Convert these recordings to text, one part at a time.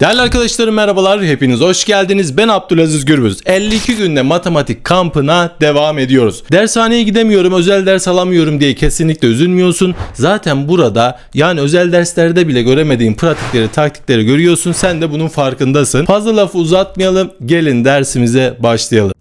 Değerli arkadaşlarım merhabalar, hepiniz hoş geldiniz. Ben Abdülaziz Gürbüz. 52 günde matematik kampına devam ediyoruz. Dershaneye gidemiyorum, özel ders alamıyorum diye kesinlikle üzülmüyorsun. Zaten burada yani özel derslerde bile göremediğin pratikleri, taktikleri görüyorsun. Sen de bunun farkındasın. Fazla lafı uzatmayalım, gelin dersimize başlayalım.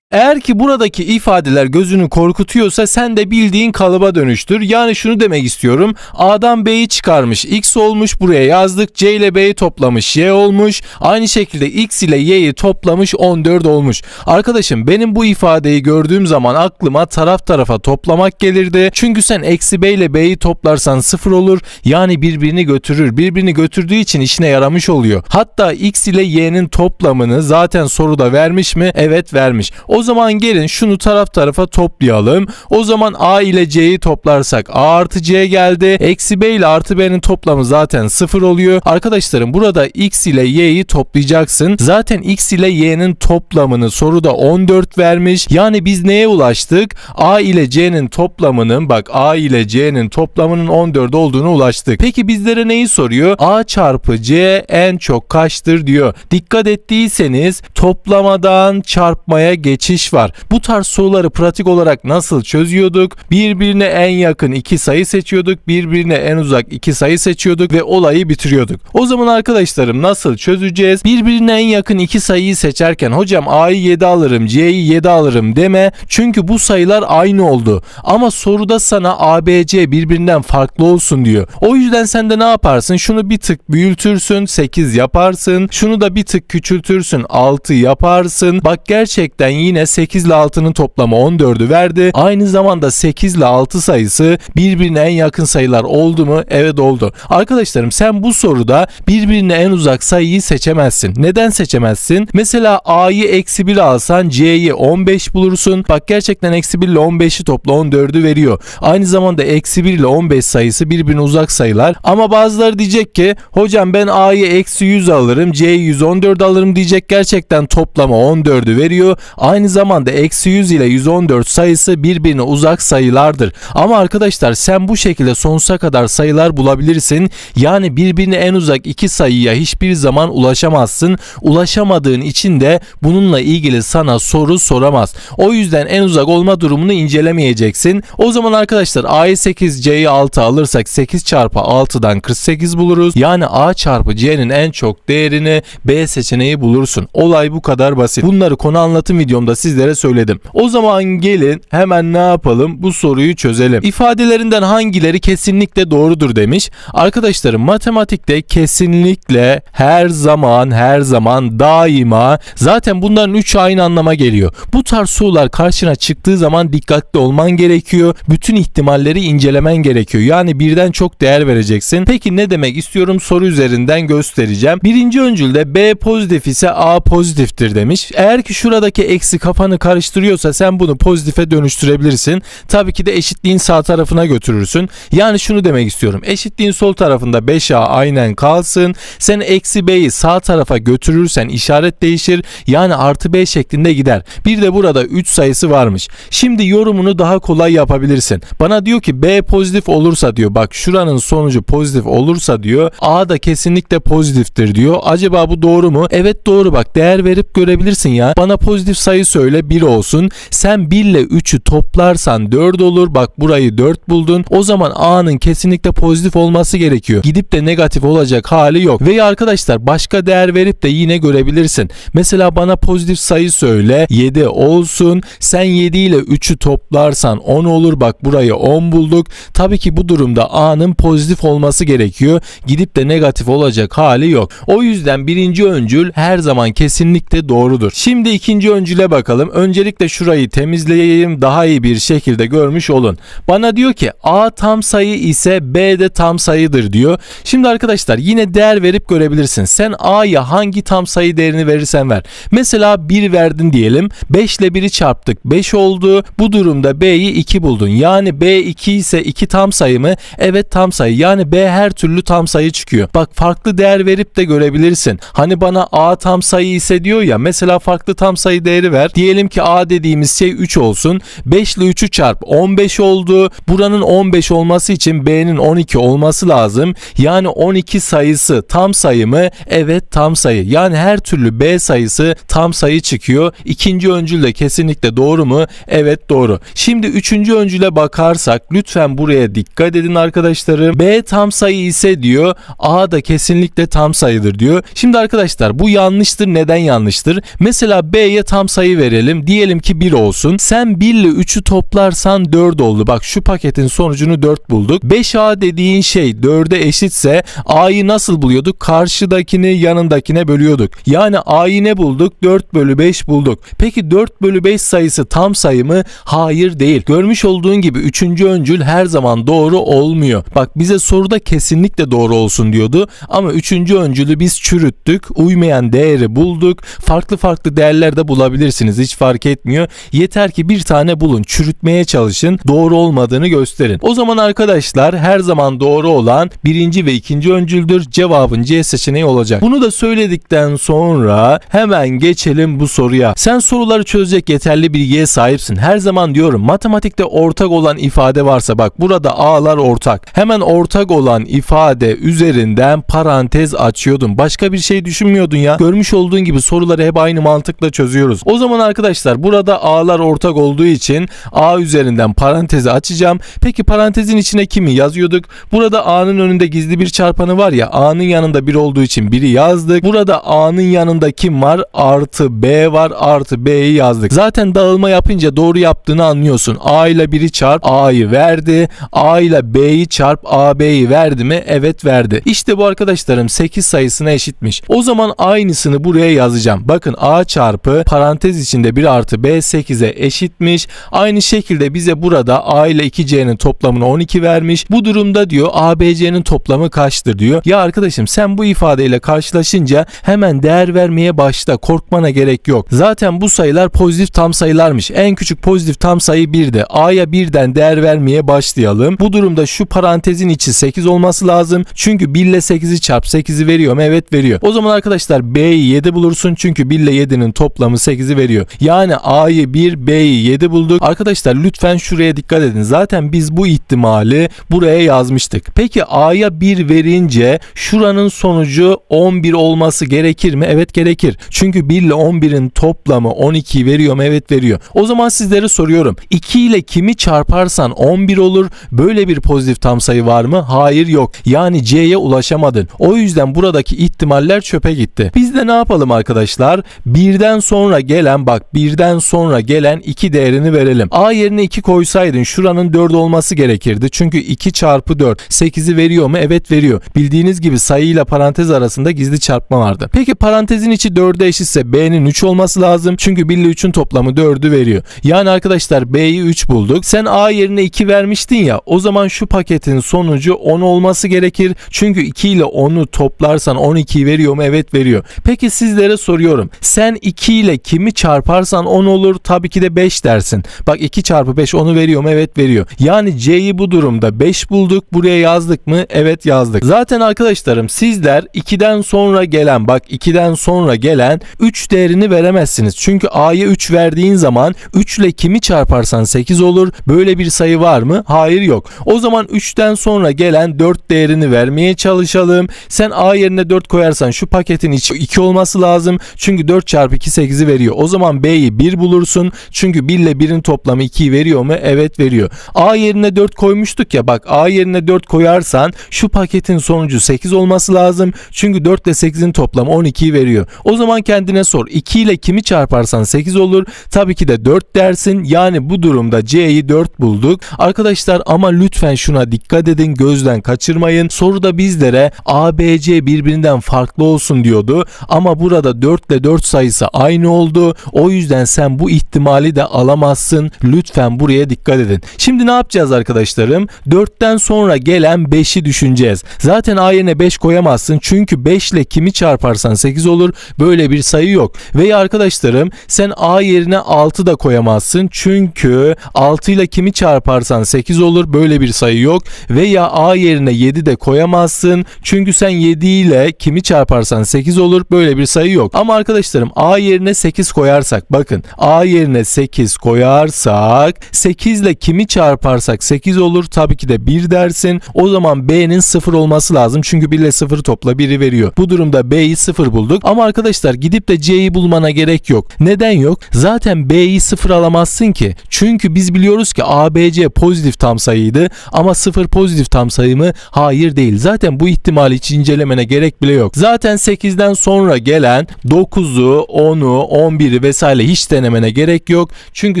Eğer ki buradaki ifadeler gözünü korkutuyorsa sen de bildiğin kalıba dönüştür. Yani şunu demek istiyorum. A'dan B'yi çıkarmış. X olmuş buraya yazdık. C ile B'yi toplamış. Y olmuş. Aynı şekilde X ile Y'yi toplamış 14 olmuş. Arkadaşım benim bu ifadeyi gördüğüm zaman aklıma taraf tarafa toplamak gelirdi. Çünkü sen eksi B ile B'yi toplarsan sıfır olur. Yani birbirini götürür. Birbirini götürdüğü için işine yaramış oluyor. Hatta X ile Y'nin toplamını zaten soruda vermiş mi? Evet vermiş. O zaman gelin şunu taraf tarafa toplayalım. O zaman A ile C'yi toplarsak A artı C geldi. Eksi B ile artı B'nin toplamı zaten sıfır oluyor. Arkadaşlarım burada X ile Y'yi toplayacaksın. Zaten X ile Y'nin toplamını soruda 14 vermiş. Yani biz neye ulaştık? A ile C'nin toplamının bak A ile C'nin toplamının 14 olduğunu ulaştık. Peki bizlere neyi soruyor? A çarpı C en çok kaçtır diyor. Dikkat ettiyseniz toplamadan çarpmaya geçiş var. Bu tarz soruları pratik olarak nasıl çözüyorduk? Birbirine en yakın iki sayı seçiyorduk. Birbirine en uzak iki sayı seçiyorduk ve olayı bitiriyorduk. O zaman arkadaşlarım nasıl çözeceğiz? Birbirine en yakın iki sayıyı seçerken hocam A'yı 7 alırım, C'yi 7 alırım deme. Çünkü bu sayılar aynı oldu. Ama soruda sana A, B, C birbirinden farklı olsun diyor. O yüzden sen de ne yaparsın? Şunu bir tık büyütürsün, 8 yaparsın. Şunu da bir tık küçültürsün, 6 yaparsın. Bak gerçekten yine 8 ile 6'nın toplamı 14'ü verdi. Aynı zamanda 8 ile 6 sayısı birbirine en yakın sayılar oldu mu? Evet oldu. Arkadaşlarım sen bu soruda birbirine en uzak sayıyı seçemezsin. Neden seçemezsin? Mesela A'yı eksi 1 alsan C'yi 15 bulursun. Bak gerçekten eksi 1 ile 15'i topla 14'ü veriyor. Aynı zamanda eksi 1 ile 15 sayısı birbirine uzak sayılar. Ama bazıları diyecek ki hocam ben A'yı eksi 100 alırım C'yi 114 alırım diyecek. Gerçekten toplama 14'ü veriyor. Aynı zamanda eksi 100 ile 114 sayısı birbirine uzak sayılardır. Ama arkadaşlar sen bu şekilde sonsuza kadar sayılar bulabilirsin. Yani birbirine en uzak iki sayıya hiçbir zaman ulaşamazsın. Ulaşamadığın için de bununla ilgili sana soru soramaz. O yüzden en uzak olma durumunu incelemeyeceksin. O zaman arkadaşlar A'yı 8 C'yi 6 alırsak 8 çarpı 6'dan 48 buluruz. Yani A çarpı C'nin en çok değerini B seçeneği bulursun. Olay bu kadar basit. Bunları konu anlatım videomda sizlere söyledim. O zaman gelin hemen ne yapalım? Bu soruyu çözelim. İfadelerinden hangileri kesinlikle doğrudur demiş. Arkadaşlarım matematikte kesinlikle her zaman her zaman daima zaten bunların üç aynı anlama geliyor. Bu tarz sorular karşına çıktığı zaman dikkatli olman gerekiyor. Bütün ihtimalleri incelemen gerekiyor. Yani birden çok değer vereceksin. Peki ne demek istiyorum soru üzerinden göstereceğim. Birinci öncülde B pozitif ise A pozitiftir demiş. Eğer ki şuradaki eksi kafanı karıştırıyorsa sen bunu pozitife dönüştürebilirsin. Tabii ki de eşitliğin sağ tarafına götürürsün. Yani şunu demek istiyorum. Eşitliğin sol tarafında 5A aynen kalsın. Sen eksi B'yi sağ tarafa götürürsen işaret değişir. Yani artı B şeklinde gider. Bir de burada 3 sayısı varmış. Şimdi yorumunu daha kolay yapabilirsin. Bana diyor ki B pozitif olursa diyor. Bak şuranın sonucu pozitif olursa diyor. A da kesinlikle pozitiftir diyor. Acaba bu doğru mu? Evet doğru bak. Değer verip görebilirsin ya. Bana pozitif sayı söyle 1 olsun. Sen 1 ile 3'ü toplarsan 4 olur. Bak burayı 4 buldun. O zaman A'nın kesinlikle pozitif olması gerekiyor. Gidip de negatif olacak hali yok. Veya arkadaşlar başka değer verip de yine görebilirsin. Mesela bana pozitif sayı söyle 7 olsun. Sen 7 ile 3'ü toplarsan 10 olur. Bak burayı 10 bulduk. Tabii ki bu durumda A'nın pozitif olması gerekiyor. Gidip de negatif olacak hali yok. O yüzden birinci öncül her zaman kesinlikle doğrudur. Şimdi ikinci öncüle bakalım. Öncelikle şurayı temizleyeyim daha iyi bir şekilde görmüş olun. Bana diyor ki A tam sayı ise B de tam sayıdır diyor. Şimdi arkadaşlar yine değer verip görebilirsin. Sen A'ya hangi tam sayı değerini verirsen ver. Mesela 1 verdin diyelim. 5 ile 1'i çarptık. 5 oldu. Bu durumda B'yi 2 buldun. Yani B 2 ise 2 tam sayı mı? Evet tam sayı. Yani B her türlü tam sayı çıkıyor. Bak farklı değer verip de görebilirsin. Hani bana A tam sayı ise diyor ya mesela farklı tam sayı değeri ver. Diyelim ki A dediğimiz şey 3 olsun. 5 ile 3'ü çarp 15 oldu. Buranın 15 olması için B'nin 12 olması lazım. Yani 12 sayısı tam sayı mı? Evet tam sayı. Yani her türlü B sayısı tam sayı çıkıyor. İkinci öncül de kesinlikle doğru mu? Evet doğru. Şimdi üçüncü öncüle bakarsak lütfen buraya dikkat edin arkadaşlarım. B tam sayı ise diyor A da kesinlikle tam sayıdır diyor. Şimdi arkadaşlar bu yanlıştır. Neden yanlıştır? Mesela B'ye tam sayı verelim. Diyelim ki 1 olsun. Sen 1 ile 3'ü toplarsan 4 oldu. Bak şu paketin sonucunu 4 bulduk. 5A dediğin şey 4'e eşitse A'yı nasıl buluyorduk? Karşıdakini yanındakine bölüyorduk. Yani A'yı ne bulduk? 4 bölü 5 bulduk. Peki 4 bölü 5 sayısı tam sayı mı? Hayır değil. Görmüş olduğun gibi 3. öncül her zaman doğru olmuyor. Bak bize soruda kesinlikle doğru olsun diyordu. Ama 3. öncülü biz çürüttük. Uymayan değeri bulduk. Farklı farklı değerler de bulabilirsiniz. Hiç fark etmiyor. Yeter ki bir tane bulun. Çürütmeye çalışın. Doğru olmadığını gösterin. O zaman arkadaşlar her zaman doğru olan birinci ve ikinci öncüldür. Cevabın C seçeneği olacak. Bunu da söyledikten sonra hemen geçelim bu soruya. Sen soruları çözecek yeterli bilgiye sahipsin. Her zaman diyorum matematikte ortak olan ifade varsa bak burada A'lar ortak. Hemen ortak olan ifade üzerinden parantez açıyordun. Başka bir şey düşünmüyordun ya. Görmüş olduğun gibi soruları hep aynı mantıkla çözüyoruz. O zaman arkadaşlar burada A'lar ortak olduğu için A üzerinden parantezi açacağım. Peki parantezin içine kimi yazıyorduk? Burada A'nın önünde gizli bir çarpanı var ya A'nın yanında bir olduğu için biri yazdık. Burada A'nın yanında kim var? Artı B var artı B'yi yazdık. Zaten dağılma yapınca doğru yaptığını anlıyorsun. A ile 1'i çarp A'yı verdi. A ile B'yi çarp A B'yi verdi mi? Evet verdi. İşte bu arkadaşlarım 8 sayısına eşitmiş. O zaman aynısını buraya yazacağım. Bakın A çarpı parantez içinde 1 artı B 8'e eşitmiş. Aynı şekilde bize burada A ile 2C'nin toplamını 12 vermiş. Bu durumda diyor ABC'nin toplamı kaçtır diyor. Ya arkadaşım sen bu ifadeyle karşılaşınca hemen değer vermeye başla. Korkmana gerek yok. Zaten bu sayılar pozitif tam sayılarmış. En küçük pozitif tam sayı 1'di. A'ya birden değer vermeye başlayalım. Bu durumda şu parantezin içi 8 olması lazım. Çünkü 1 ile 8'i çarp 8'i veriyor mu? Evet veriyor. O zaman arkadaşlar B'yi 7 bulursun. Çünkü 1 ile 7'nin toplamı 8'i veriyor. Yani A'yı 1, B'yi 7 bulduk. Arkadaşlar lütfen şuraya dikkat edin. Zaten biz bu ihtimali buraya yazmıştık. Peki A'ya 1 verince şuranın sonucu 11 olması gerekir mi? Evet gerekir. Çünkü 1 ile 11'in toplamı 12'yi veriyor mu? Evet veriyor. O zaman sizlere soruyorum. 2 ile kimi çarparsan 11 olur. Böyle bir pozitif tam sayı var mı? Hayır yok. Yani C'ye ulaşamadın. O yüzden buradaki ihtimaller çöpe gitti. Biz de ne yapalım arkadaşlar? Birden sonra gelen bak birden sonra gelen 2 değerini verelim. A yerine 2 koysaydın şuranın 4 olması gerekirdi. Çünkü 2 çarpı 4 8'i veriyor mu? Evet veriyor. Bildiğiniz gibi sayıyla parantez arasında gizli çarpma vardı. Peki parantezin içi 4'e eşitse B'nin 3 olması lazım. Çünkü 1 ile 3'ün toplamı 4'ü veriyor. Yani arkadaşlar B'yi 3 bulduk. Sen A yerine 2 vermiştin ya. O zaman şu paketin sonucu 10 olması gerekir. Çünkü 2 ile 10'u toplarsan 12'yi veriyor mu? Evet veriyor. Peki sizlere soruyorum. Sen 2 ile kimi çarparsan 10 olur. Tabii ki de 5 dersin. Bak 2 çarpı 5 10'u veriyor mu? Evet veriyor. Yani C'yi bu durumda 5 bulduk. Buraya yazdık mı? Evet yazdık. Zaten arkadaşlarım sizler 2'den sonra gelen bak 2'den sonra gelen 3 değerini veremezsiniz. Çünkü A'ya 3 verdiğin zaman 3 ile kimi çarparsan 8 olur. Böyle bir sayı var mı? Hayır yok. O zaman 3'ten sonra gelen 4 değerini vermeye çalışalım. Sen A yerine 4 koyarsan şu paketin içi 2 olması lazım. Çünkü 4 çarpı 2 8'i veriyor. O zaman B'yi 1 bulursun. Çünkü 1 ile 1'in toplamı 2'yi veriyor mu? Evet veriyor. A yerine 4 koymuştuk ya bak A yerine 4 koyarsan şu paketin sonucu 8 olması lazım. Çünkü 4 ile 8'in toplamı 12'yi veriyor. O zaman kendine sor. 2 ile kimi çarparsan 8 olur. Tabii ki de 4 dersin. Yani bu durumda C'yi 4 bulduk. Arkadaşlar ama lütfen şuna dikkat edin. Gözden kaçırmayın. Soruda bizlere A, B, C birbirinden farklı olsun diyordu. Ama burada 4 ile 4 sayısı aynı oldu. O yüzden sen bu ihtimali de alamazsın. Lütfen buraya dikkat edin. Şimdi ne yapacağız arkadaşlarım? 4'ten sonra gelen 5'i düşüneceğiz. Zaten A yerine 5 koyamazsın. Çünkü 5 ile kimi çarparsan 8 olur. Böyle bir sayı yok. Veya arkadaşlarım sen A yerine 6 da koyamazsın. Çünkü 6 ile kimi çarparsan 8 olur. Böyle bir sayı yok. Veya A yerine 7 de koyamazsın. Çünkü sen 7 ile kimi çarparsan 8 olur. Böyle bir sayı yok. Ama arkadaşlarım A yerine 8 koyar koyarsak bakın A yerine 8 koyarsak 8 ile kimi çarparsak 8 olur tabii ki de 1 dersin. O zaman B'nin 0 olması lazım. Çünkü 1 ile 0 topla 1'i veriyor. Bu durumda B'yi 0 bulduk. Ama arkadaşlar gidip de C'yi bulmana gerek yok. Neden yok? Zaten B'yi 0 alamazsın ki. Çünkü biz biliyoruz ki ABC pozitif tam sayıydı. Ama 0 pozitif tam sayı mı? Hayır değil. Zaten bu ihtimali hiç incelemene gerek bile yok. Zaten 8'den sonra gelen 9'u, 10'u, 11'i vesaire hiç denemene gerek yok. Çünkü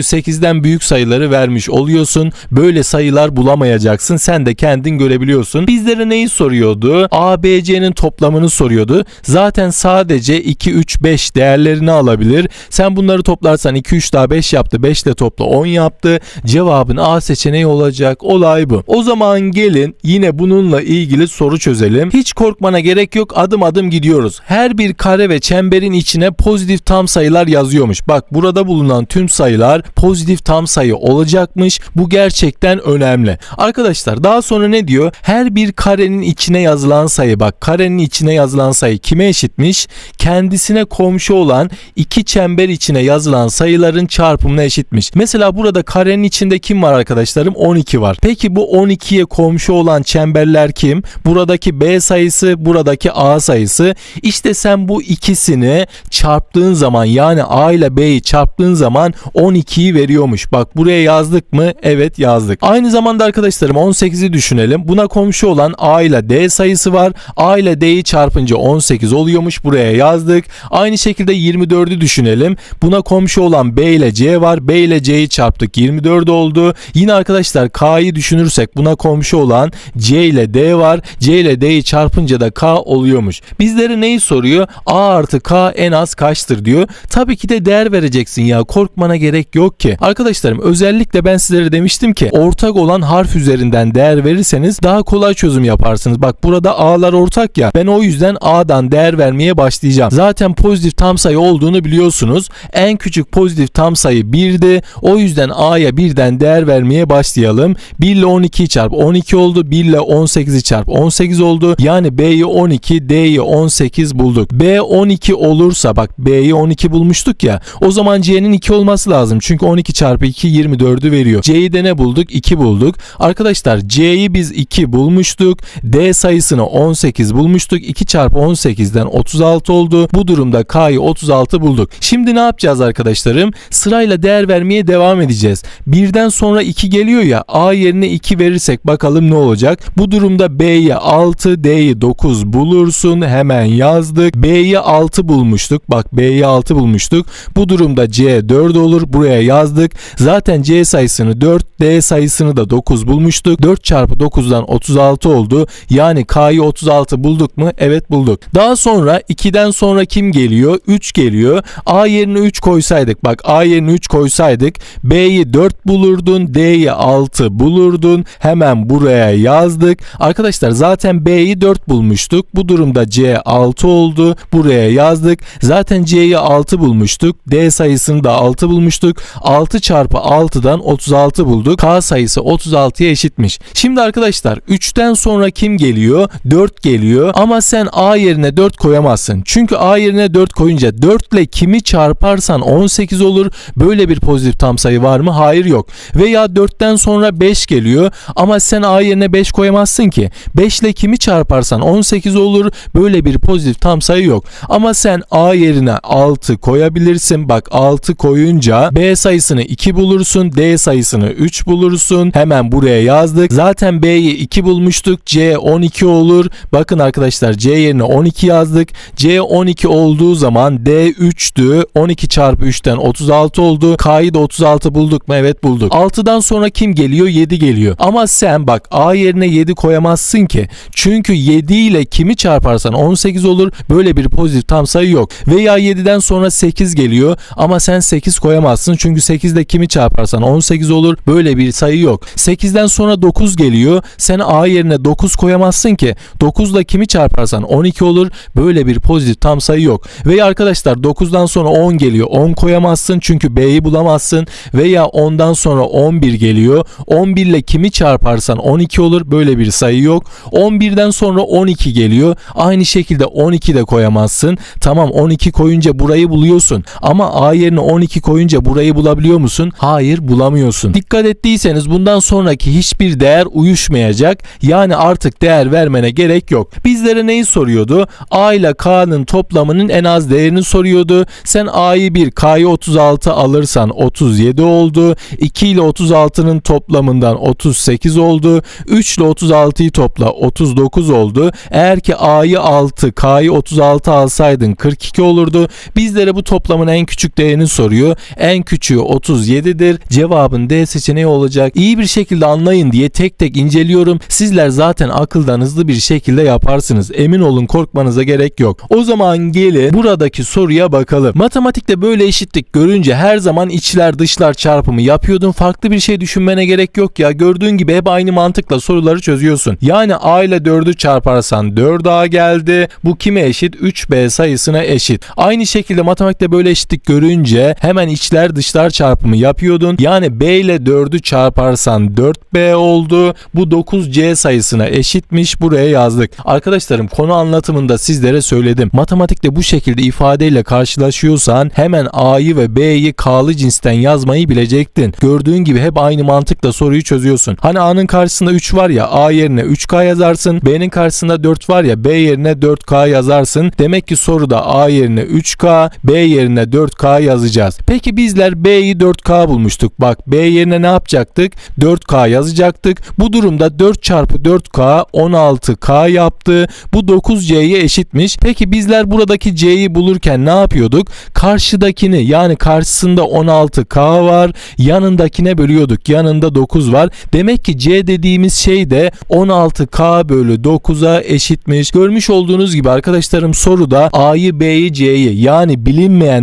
8'den büyük sayıları vermiş oluyorsun. Böyle sayılar bulamayacaksın. Sen de kendin görebiliyorsun. Bizlere neyi soruyordu? ABC'nin toplamını soruyordu. Zaten sadece 2, 3, 5 değerlerini alabilir. Sen bunları toplarsan 2, 3 daha 5 yaptı. 5 ile topla 10 yaptı. Cevabın A seçeneği olacak. Olay bu. O zaman gelin yine bununla ilgili soru çözelim. Hiç korkmana gerek yok. Adım adım gidiyoruz. Her bir kare ve çemberin içine pozitif tam sayılar yazıyormuş. Bak burada bulunan tüm sayılar pozitif tam sayı olacakmış. Bu gerçekten önemli. Arkadaşlar daha sonra ne diyor? Her bir karenin içine yazılan sayı bak karenin içine yazılan sayı kime eşitmiş? Kendisine komşu olan iki çember içine yazılan sayıların çarpımına eşitmiş. Mesela burada karenin içinde kim var arkadaşlarım? 12 var. Peki bu 12'ye komşu olan çemberler kim? Buradaki B sayısı, buradaki A sayısı. İşte sen bu ikisini çarptığın zaman yani A ile B'yi çarptığın zaman 12'yi veriyormuş. Bak buraya yazdık mı? Evet yazdık. Aynı zamanda arkadaşlarım 18'i düşünelim. Buna komşu olan A ile D sayısı var. A ile D'yi çarpınca 18 oluyormuş. Buraya yazdık. Aynı şekilde 24'ü düşünelim. Buna komşu olan B ile C var. B ile C'yi çarptık. 24 oldu. Yine arkadaşlar K'yı düşünürsek buna komşu olan C ile D var. C ile D'yi çarpınca da K oluyormuş. Bizlere neyi soruyor? A artı K en az kaçtır diyor. Tabii ki de değer vereceksin ya. Korkmana gerek yok ki. Arkadaşlarım özellikle ben sizlere demiştim ki ortak olan harf üzerinden değer verirseniz daha kolay çözüm yaparsınız. Bak burada A'lar ortak ya. Ben o yüzden A'dan değer vermeye başlayacağım. Zaten pozitif tam sayı olduğunu biliyorsunuz. En küçük pozitif tam sayı 1'di. O yüzden A'ya birden değer vermeye başlayalım. 1 ile 12'yi çarp 12 oldu. 1 ile 18'i çarp 18 oldu. Yani B'yi 12, D'yi 18 bulduk. B 12 olursa bak B'yi 12 bulmuştuk ya. O zaman C'nin 2 olması lazım. Çünkü 12 çarpı 2 24'ü veriyor. C'yi de ne bulduk? 2 bulduk. Arkadaşlar C'yi biz 2 bulmuştuk. D sayısını 18 bulmuştuk. 2 çarpı 18'den 36 oldu. Bu durumda K'yı 36 bulduk. Şimdi ne yapacağız arkadaşlarım? Sırayla değer vermeye devam edeceğiz. Birden sonra 2 geliyor ya A yerine 2 verirsek bakalım ne olacak? Bu durumda B'ye 6, D'yi 9 bulursun. Hemen yazdık. B'yi 6 bulmuştuk. Bak B'yi 6 bulmuştuk. Bu durumda C 4 olur. Buraya yazdık. Zaten C sayısını 4, D sayısını da 9 bulmuştuk. 4 çarpı 9'dan 36 oldu. Yani K'yı 36 bulduk mu? Evet bulduk. Daha sonra 2'den sonra kim geliyor? 3 geliyor. A yerine 3 koysaydık. Bak A yerine 3 koysaydık. B'yi 4 bulurdun. D'yi 6 bulurdun. Hemen buraya yazdık. Arkadaşlar zaten B'yi 4 bulmuştuk. Bu durumda C 6 oldu. Buraya yazdık. Zaten C'yi 6 bulmuştuk. D sayısını da 6 bulmuştuk. 6 çarpı 6'dan 36 bulduk. K sayısı 36'ya eşitmiş. Şimdi arkadaşlar 3'ten sonra kim geliyor? 4 geliyor. Ama sen A yerine 4 koyamazsın. Çünkü A yerine 4 koyunca 4 ile kimi çarparsan 18 olur. Böyle bir pozitif tam sayı var mı? Hayır yok. Veya 4'ten sonra 5 geliyor. Ama sen A yerine 5 koyamazsın ki. 5 ile kimi çarparsan 18 olur. Böyle bir pozitif tam sayı yok. Ama sen A yerine 6 koyabilirsin. Bak 6 koyunca B sayısını 2 bulursun. D sayısını 3 bulursun. Hemen buraya yazdık. Zaten B'yi 2 bulmuştuk. C 12 olur. Bakın arkadaşlar C yerine 12 yazdık. C 12 olduğu zaman D 3'tü. 12 çarpı 3'ten 36 oldu. K'yı da 36 bulduk mu? Evet bulduk. 6'dan sonra kim geliyor? 7 geliyor. Ama sen bak A yerine 7 koyamazsın ki. Çünkü 7 ile kimi çarparsan 18 olur. Böyle bir pozitif tam sayı yok. Veya 7'den sonra 8 geliyor. Ama sen 8 koyamazsın. Çünkü 8 ile kimi çarparsan 18 olur. Böyle bir sayı yok. 8'den sonra 9 geliyor. Sen A yerine 9 koyamazsın ki. 9 ile kimi çarparsan 12 olur. Böyle bir pozitif tam sayı yok. Veya arkadaşlar 9'dan sonra 10 geliyor. 10 koyamazsın çünkü B'yi bulamazsın. Veya 10'dan sonra 11 geliyor. 11 ile kimi çarparsan 12 olur. Böyle bir sayı yok. 11'den sonra 12 geliyor. Aynı şekilde 12 de koyamazsın. Tamam 12 koyunca burayı buluyorsun. Ama A yerine 12 koyunca burayı bulabiliyor musun? Hayır bulamıyorsun. Dikkat ettiyseniz bundan sonraki hiçbir değer uyuşmayacak. Yani artık değer vermene gerek yok. Bizlere neyi soruyordu? A ile K'nın toplamının en az değerini soruyordu. Sen A'yı 1, K'yı 36 alırsan 37 oldu. 2 ile 36'nın toplamından 38 oldu. 3 ile 36'yı topla 39 oldu. Eğer ki A'yı 6, K'yı 36 alsaydın 42 olurdu. Bizlere bu toplamın en küçük değerini soruyor. En küçüğü 37'dir. Cevabın D seçeneği olacak. İyi bir şekilde anlayın diye tek tek inceliyorum. Sizler zaten akıldan hızlı bir şekilde yaparsınız. Emin olun korkmanıza gerek yok. O zaman gelin buradaki soruya bakalım. Matematikte böyle eşitlik görünce her zaman içler dışlar çarpımı yapıyordun. Farklı bir şey düşünmene gerek yok ya. Gördüğün gibi hep aynı mantıkla soruları çözüyorsun. Yani A ile 4'ü çarparsan 4A geldi. Bu kime eşit? 3B sayısına eşit. Aynı şekilde matematikte böyle eşitlik görünce hemen içler dışlar çarpımı yapıyordun. Yani B ile 4'ü çarparsan 4B oldu. Bu 9C sayısına eşitmiş. Buraya yazdık. Arkadaşlarım konu anlatımında sizlere söyledim. Matematikte bu şekilde ifadeyle karşılaşıyorsan hemen A'yı ve B'yi K'lı cinsten yazmayı bilecektin. Gördüğün gibi hep aynı mantıkla soruyu çözüyorsun. Hani A'nın karşısında 3 var ya A yerine 3K yazarsın. B'nin karşısında 4 var ya B yerine 4K yazarsın. Demek ki soruda A yerine 3K, B yerine 4K yazacağız. Peki bizler B'yi 4K bulmuştuk. Bak B yerine ne yapacaktık? 4K yazacaktık. Bu durumda 4 çarpı 4K 16K yaptı. Bu 9C'ye eşitmiş. Peki bizler buradaki C'yi bulurken ne yapıyorduk? Karşıdakini yani karşısında 16K var. Yanındakine bölüyorduk. Yanında 9 var. Demek ki C dediğimiz şey de 16K bölü 9'a eşitmiş. Görmüş olduğunuz gibi arkadaşlarım soruda A'yı B'yi C'yi yani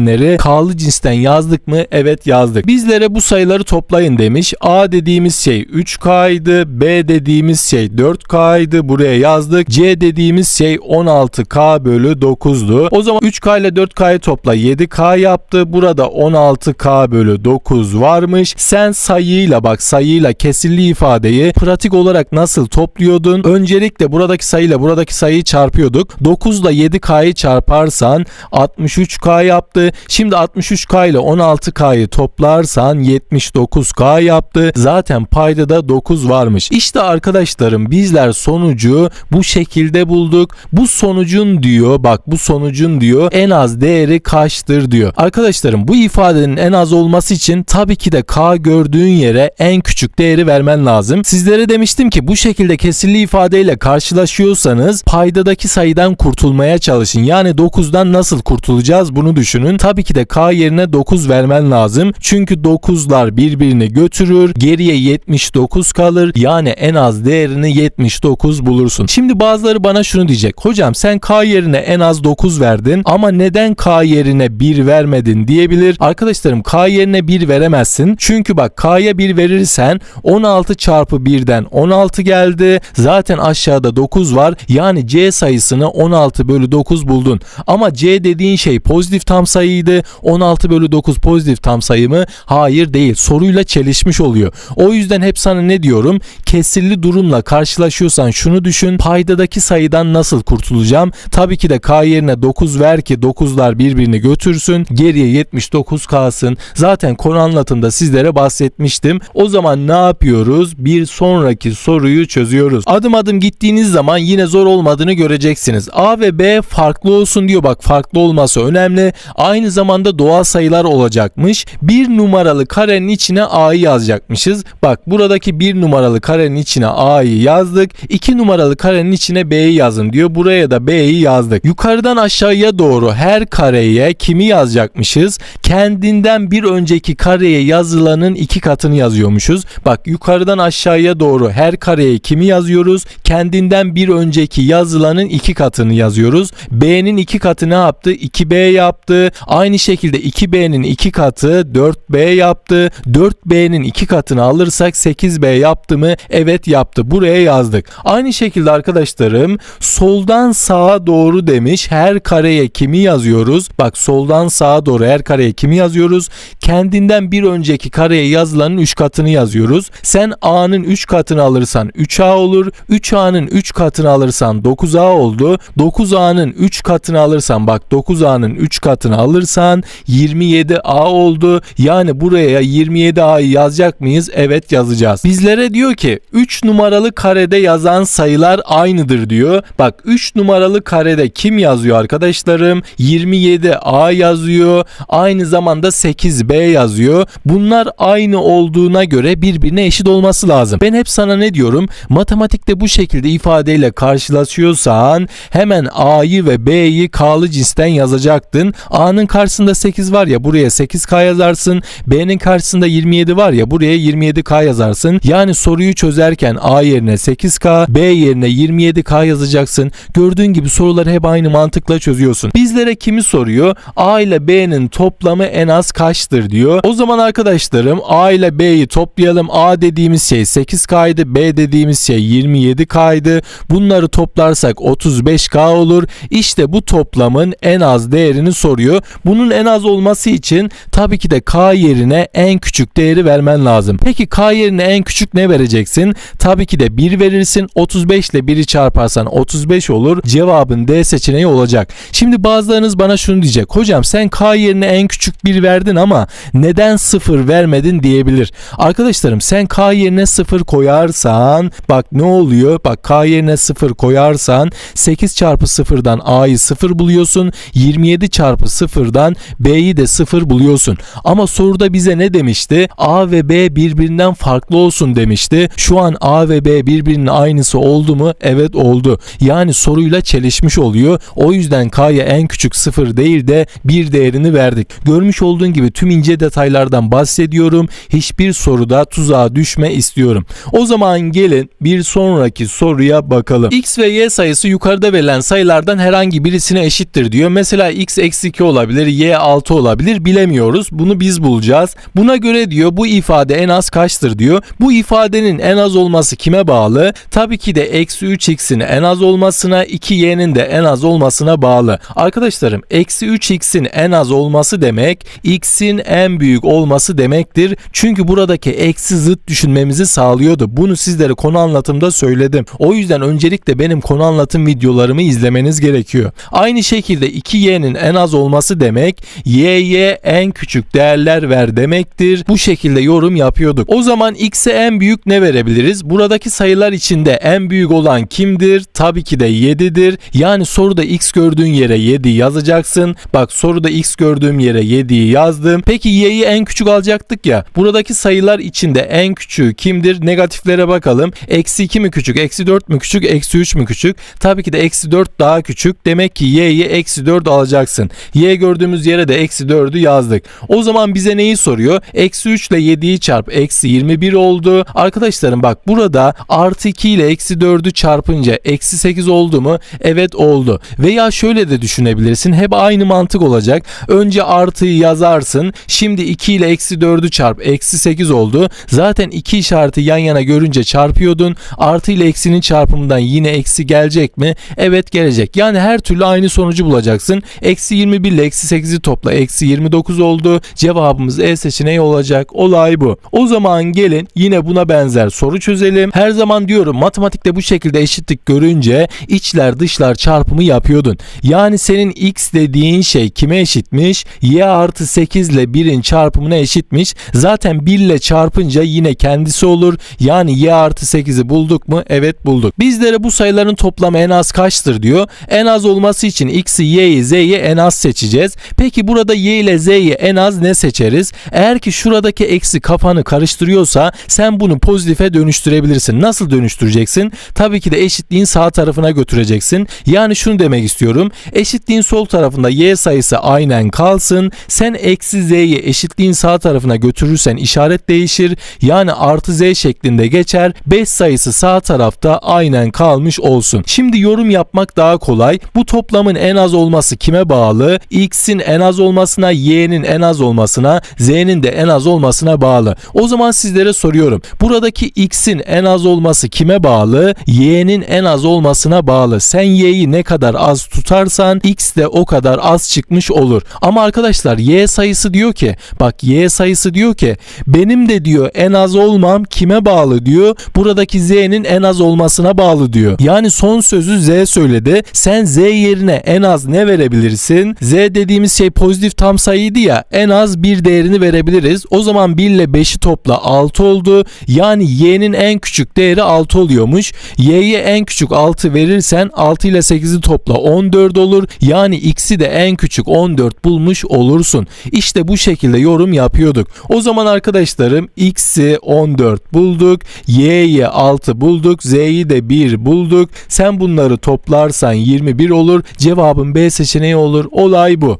bilinmeyenleri K'lı cinsten yazdık mı? Evet yazdık. Bizlere bu sayıları toplayın demiş. A dediğimiz şey 3K'ydı. B dediğimiz şey 4K'ydı. Buraya yazdık. C dediğimiz şey 16K bölü 9'du. O zaman 3K ile 4K'yı topla 7K yaptı. Burada 16K bölü 9 varmış. Sen sayıyla bak sayıyla kesirli ifadeyi pratik olarak nasıl topluyordun? Öncelikle buradaki sayıyla buradaki sayıyı çarpıyorduk. 9 ile 7K'yı çarparsan 63K yaptı. Şimdi 63K ile 16K'yı toplarsan 79K yaptı. Zaten payda da 9 varmış. İşte arkadaşlarım bizler sonucu bu şekilde bulduk. Bu sonucun diyor bak bu sonucun diyor en az değeri kaçtır diyor. Arkadaşlarım bu ifadenin en az olması için tabii ki de K gördüğün yere en küçük değeri vermen lazım. Sizlere demiştim ki bu şekilde kesirli ifadeyle karşılaşıyorsanız paydadaki sayıdan kurtulmaya çalışın. Yani 9'dan nasıl kurtulacağız bunu düşünün. Tabii ki de K yerine 9 vermen lazım. Çünkü 9'lar birbirini götürür. Geriye 79 kalır. Yani en az değerini 79 bulursun. Şimdi bazıları bana şunu diyecek. Hocam sen K yerine en az 9 verdin ama neden K yerine 1 vermedin diyebilir. Arkadaşlarım K yerine 1 veremezsin. Çünkü bak K'ya 1 verirsen 16 çarpı 1'den 16 geldi. Zaten aşağıda 9 var. Yani C sayısını 16 bölü 9 buldun. Ama C dediğin şey pozitif tam sayıydı. 16 bölü 9 pozitif tam sayı mı? Hayır değil. Soruyla çelişmiş oluyor. O yüzden hep sana ne diyorum? Kesirli durumla karşılaşıyorsan şunu düşün. Paydadaki sayıdan nasıl kurtulacağım? Tabii ki de K yerine 9 ver ki 9'lar birbirini götürsün. Geriye 79 kalsın. Zaten konu anlatımda sizlere bahsetmiştim. O zaman ne yapıyoruz? Bir sonraki soruyu çözüyoruz. Adım adım gittiğiniz zaman yine zor olmadığını göreceksiniz. A ve B farklı olsun diyor. Bak farklı olması önemli. Aynı zamanda doğal sayılar olacakmış. Bir numaralı karenin içine A'yı yazacakmışız. Bak buradaki bir numaralı karenin içine A'yı yazdık. 2 numaralı karenin içine B'yi yazın diyor. Buraya da B'yi yazdık. Yukarıdan aşağıya doğru her kareye kimi yazacakmışız? Kendinden bir önceki kareye yazılanın iki katını yazıyormuşuz. Bak yukarıdan aşağıya doğru her kareye kimi yazıyoruz? Kendinden bir önceki yazılanın iki katını yazıyoruz. B'nin iki katı ne yaptı? 2B yaptı. Aynı şekilde 2B'nin iki katı 4B yaptı. 4B'nin iki katını alırsak 8B yaptı mı? Evet yaptı. Buraya yazdık. Aynı şekilde arkadaşlarım soldan sağa doğru demiş. Her kareye kimi yazıyoruz? Bak soldan sağa doğru her kareye kimi yazıyoruz? Kendinden bir önceki kareye yazılanın 3 katını yazıyoruz. Sen A'nın 3 katını alırsan 3A olur. 3A'nın 3 katını alırsan 9A oldu. 9A'nın 3 katını alırsan bak 9A'nın 3 katını alırsan alırsan 27A oldu. Yani buraya 27A'yı yazacak mıyız? Evet yazacağız. Bizlere diyor ki 3 numaralı karede yazan sayılar aynıdır diyor. Bak 3 numaralı karede kim yazıyor arkadaşlarım? 27A yazıyor. Aynı zamanda 8B yazıyor. Bunlar aynı olduğuna göre birbirine eşit olması lazım. Ben hep sana ne diyorum? Matematikte bu şekilde ifadeyle karşılaşıyorsan hemen A'yı ve B'yi K'lı cinsten yazacaktın. A'nın karşısında 8 var ya buraya 8K yazarsın. B'nin karşısında 27 var ya buraya 27K yazarsın. Yani soruyu çözerken A yerine 8K, B yerine 27K yazacaksın. Gördüğün gibi soruları hep aynı mantıkla çözüyorsun. Bizlere kimi soruyor? A ile B'nin toplamı en az kaçtır diyor. O zaman arkadaşlarım A ile B'yi toplayalım. A dediğimiz şey 8K'ydı. B dediğimiz şey 27K'ydı. Bunları toplarsak 35K olur. İşte bu toplamın en az değerini soruyor. Bunun en az olması için tabii ki de K yerine en küçük değeri vermen lazım. Peki K yerine en küçük ne vereceksin? Tabii ki de 1 verirsin. 35 ile 1'i çarparsan 35 olur. Cevabın D seçeneği olacak. Şimdi bazılarınız bana şunu diyecek. Hocam sen K yerine en küçük 1 verdin ama neden 0 vermedin diyebilir. Arkadaşlarım sen K yerine 0 koyarsan bak ne oluyor? Bak K yerine 0 koyarsan 8 çarpı 0'dan A'yı 0 buluyorsun. 27 çarpı 0'dan B'yi de 0 buluyorsun. Ama soruda bize ne demişti? A ve B birbirinden farklı olsun demişti. Şu an A ve B birbirinin aynısı oldu mu? Evet oldu. Yani soruyla çelişmiş oluyor. O yüzden K'ya en küçük 0 değil de 1 değerini verdik. Görmüş olduğun gibi tüm ince detaylardan bahsediyorum. Hiçbir soruda tuzağa düşme istiyorum. O zaman gelin bir sonraki soruya bakalım. X ve Y sayısı yukarıda verilen sayılardan herhangi birisine eşittir diyor. Mesela X eksi 2 olabilir, Y 6 olabilir bilemiyoruz. Bunu biz bulacağız. Buna göre diyor bu ifade en az kaçtır diyor. Bu ifadenin en az olması kime bağlı? Tabii ki de eksi 3x'in en az olmasına 2y'nin de en az olmasına bağlı. Arkadaşlarım eksi 3x'in en az olması demek x'in en büyük olması demektir. Çünkü buradaki eksi zıt düşünmemizi sağlıyordu. Bunu sizlere konu anlatımda söyledim. O yüzden öncelikle benim konu anlatım videolarımı izlemeniz gerekiyor. Aynı şekilde 2y'nin en az olması demek y'ye en küçük değerler ver demektir. Bu şekilde yorum yapıyorduk. O zaman x'e en büyük ne verebiliriz? Buradaki sayılar içinde en büyük olan kimdir? Tabii ki de 7'dir. Yani soruda x gördüğün yere 7 yazacaksın. Bak soruda x gördüğüm yere 7'yi yazdım. Peki y'yi en küçük alacaktık ya. Buradaki sayılar içinde en küçüğü kimdir? Negatiflere bakalım. Eksi 2 mi küçük? Eksi 4 mü küçük? Eksi 3 mü küçük? Tabii ki de eksi 4 daha küçük. Demek ki y'yi eksi 4 alacaksın. y gördüğümüz yere de eksi 4'ü yazdık. O zaman bize neyi soruyor? Eksi 3 ile 7'yi çarp. Eksi 21 oldu. Arkadaşlarım bak burada artı 2 ile eksi 4'ü çarpınca eksi 8 oldu mu? Evet oldu. Veya şöyle de düşünebilirsin. Hep aynı mantık olacak. Önce artıyı yazarsın. Şimdi 2 ile eksi 4'ü çarp. Eksi 8 oldu. Zaten iki işareti yan yana görünce çarpıyordun. Artı ile eksinin çarpımından yine eksi gelecek mi? Evet gelecek. Yani her türlü aynı sonucu bulacaksın. Eksi 21 ile 8'i topla. Eksi 29 oldu. Cevabımız E seçeneği olacak. Olay bu. O zaman gelin yine buna benzer soru çözelim. Her zaman diyorum matematikte bu şekilde eşitlik görünce içler dışlar çarpımı yapıyordun. Yani senin x dediğin şey kime eşitmiş? y artı 8 ile 1'in çarpımına eşitmiş. Zaten 1 ile çarpınca yine kendisi olur. Yani y artı 8'i bulduk mu? Evet bulduk. Bizlere bu sayıların toplamı en az kaçtır diyor. En az olması için x'i y'yi z'yi en az seçeceğiz. Peki burada y ile z'yi en az ne seçeriz? Eğer ki şuradaki eksi kafanı karıştırıyorsa sen bunu pozitife dönüştürebilirsin. Nasıl dönüştüreceksin? Tabii ki de eşitliğin sağ tarafına götüreceksin. Yani şunu demek istiyorum. Eşitliğin sol tarafında y sayısı aynen kalsın. Sen eksi z'yi eşitliğin sağ tarafına götürürsen işaret değişir. Yani artı z şeklinde geçer. 5 sayısı sağ tarafta aynen kalmış olsun. Şimdi yorum yapmak daha kolay. Bu toplamın en az olması kime bağlı? X'in en az olmasına, y'nin en az olmasına, z'nin de en az olmasına bağlı. O zaman sizlere soruyorum. Buradaki x'in en az olması kime bağlı? y'nin en az olmasına bağlı. Sen y'yi ne kadar az tutarsan x de o kadar az çıkmış olur. Ama arkadaşlar y sayısı diyor ki bak y sayısı diyor ki benim de diyor en az olmam kime bağlı diyor. Buradaki z'nin en az olmasına bağlı diyor. Yani son sözü z söyledi. Sen z yerine en az ne verebilirsin? z dediğimiz şey pozitif tam sayıydı ya en az bir değerini verebiliriz. O zaman 1 ile 5'i topla 6 oldu. Yani y'nin en küçük değeri 6 oluyormuş. y'ye en küçük 6 verirsen 6 ile 8'i topla 14 olur. Yani x'i de en küçük 14 bulmuş olursun. İşte bu şekilde yorum yapıyorduk. O zaman arkadaşlarım x'i 14 bulduk. y'yi 6 bulduk. z'yi de 1 bulduk. Sen bunları toplarsan 21 olur. Cevabın B seçeneği olur. Olay bu.